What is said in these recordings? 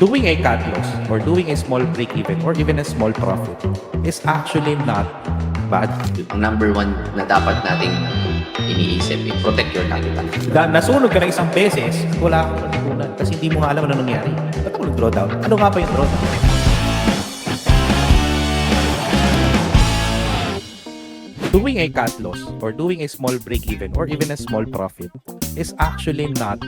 doing a cut loss or doing a small break even or even a small profit is actually not bad. Number one na dapat nating iniisip, eh, protect your capital. Da, nasunog ka na isang beses, wala kang natutunan kasi hindi mo nga alam ano nangyari. Ba't ako nag-drawdown? Ano nga ba yung drawdown? Doing a cut loss or doing a small break even or even a small profit is actually not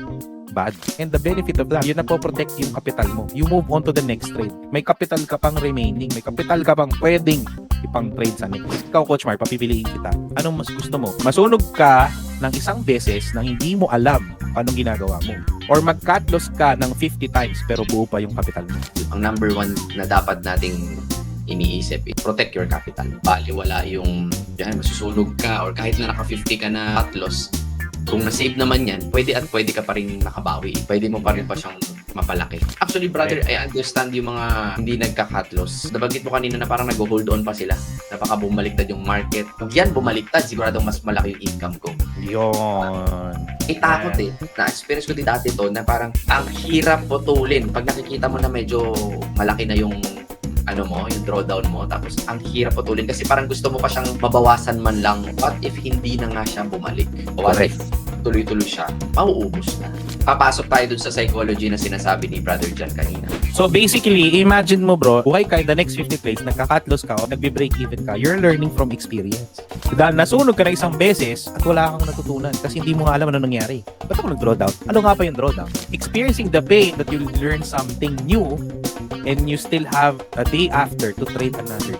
bad. And the benefit of that, yun na po-protect yung capital mo. You move on to the next trade. May capital ka pang remaining. May capital ka pang pwedeng ipang trade sa next. Ikaw, Coach Mark, papipiliin kita. Anong mas gusto mo? Masunog ka ng isang beses nang hindi mo alam anong ginagawa mo. Or mag-cut loss ka ng 50 times pero buo pa yung capital mo. Ang number one na dapat nating iniisip, protect your capital. Bali, wala yung yan, masusunog ka or kahit na naka-50 ka na cut loss, kung na-save naman yan, pwede at pwede ka pa rin makabawi. Pwede mo pa rin pa siyang mapalaki. Actually, brother, I understand yung mga hindi nagka-cut loss. Nabanggit mo kanina na parang nag-hold on pa sila. Napaka bumaliktad yung market. Kung yan bumaliktad, siguradong mas malaki yung income ko. Yun. Ay takot eh. Na-experience ko din dati to na parang ang hirap putulin. Pag nakikita mo na medyo malaki na yung ano mo, yung drawdown mo, tapos ang hirap putulin kasi parang gusto mo pa siyang mabawasan man lang. What if hindi na nga siya bumalik? What Correct. if tuloy-tuloy siya? Mauubos na. Papasok tayo dun sa psychology na sinasabi ni Brother John kanina. So basically, imagine mo bro, buhay ka in the next 50 plays, nagka-cut loss ka o nagbe-break even ka, you're learning from experience. Dahil nasunog ka na isang beses at wala kang natutunan kasi hindi mo nga alam ano nangyari. Ba't ako nag-drawdown? Ano nga ba yung drawdown? Experiencing the pain that you learn something new and you still have a day after to trade another